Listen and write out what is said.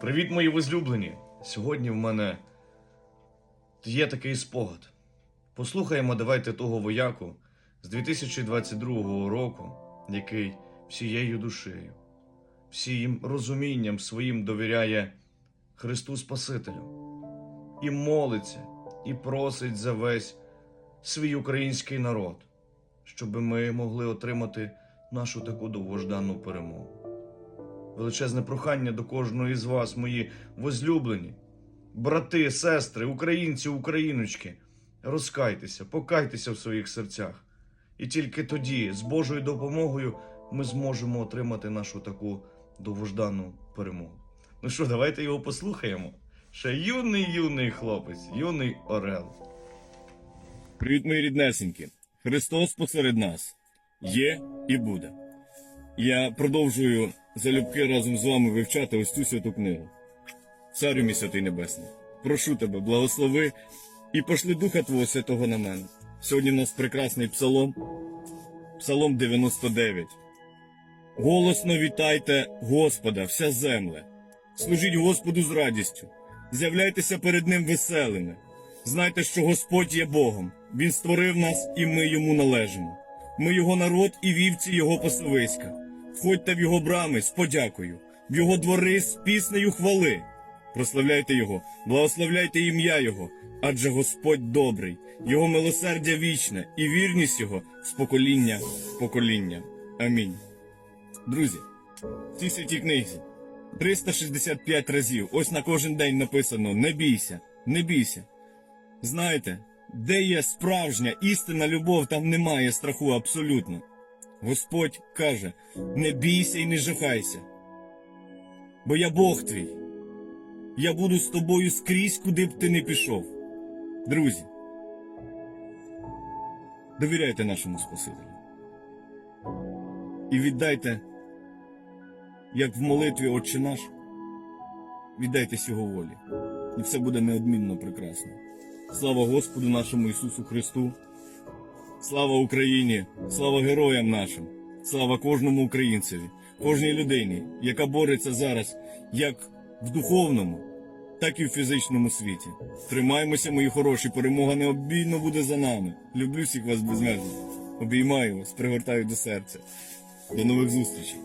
Привіт, мої возлюблені! Сьогодні в мене є такий спогад. Послухаємо давайте того вояку з 2022 року, який всією душею, всім розумінням своїм довіряє Христу Спасителю і молиться, і просить за весь свій український народ, щоб ми могли отримати нашу таку довгождану перемогу величезне прохання до кожного із вас, мої возлюблені, брати, сестри, українці, україночки. Розкайтеся, покайтеся в своїх серцях. І тільки тоді, з Божою допомогою, ми зможемо отримати нашу таку довгождану перемогу. Ну що, давайте його послухаємо. Ще юний юний хлопець, юний Орел. Привіт, мої ріднесенькі! Христос посеред нас є і буде. Я продовжую залюбки разом з вами вивчати ось цю святу книгу. Царю мій святий небесний, прошу тебе, благослови і пошли Духа Твого Святого на мене. Сьогодні у нас прекрасний псалом, псалом 99. Голосно вітайте Господа, вся земле. Служіть Господу з радістю, з'являйтеся перед Ним веселими. Знайте, що Господь є Богом. Він створив нас, і ми йому належимо. Ми його народ і вівці його пасовиська. Входьте в його брами з подякою, в його двори з піснею хвали. Прославляйте його, благословляйте ім'я Його, адже Господь добрий, Його милосердя вічне і вірність Його з покоління в покоління. Амінь. Друзі, в цій святій книзі 365 разів, ось на кожен день написано: не бійся, не бійся. Знаєте, де є справжня істинна любов, там немає страху абсолютно. Господь каже: не бійся і не жахайся, бо я Бог твій. Я буду з тобою скрізь, куди б ти не пішов. Друзі, довіряйте нашому Спасителю. І віддайте, як в молитві Отче наш, віддайтесь Його волі. І все буде неодмінно прекрасно. Слава Господу нашому Ісусу Христу! Слава Україні! Слава героям нашим! Слава кожному українцеві, кожній людині, яка бореться зараз як в духовному, так і в фізичному світі. Тримаймося, мої хороші, перемога необійно буде за нами. Люблю всіх вас безмежно. Обіймаю вас, пригортаю до серця. До нових зустрічей.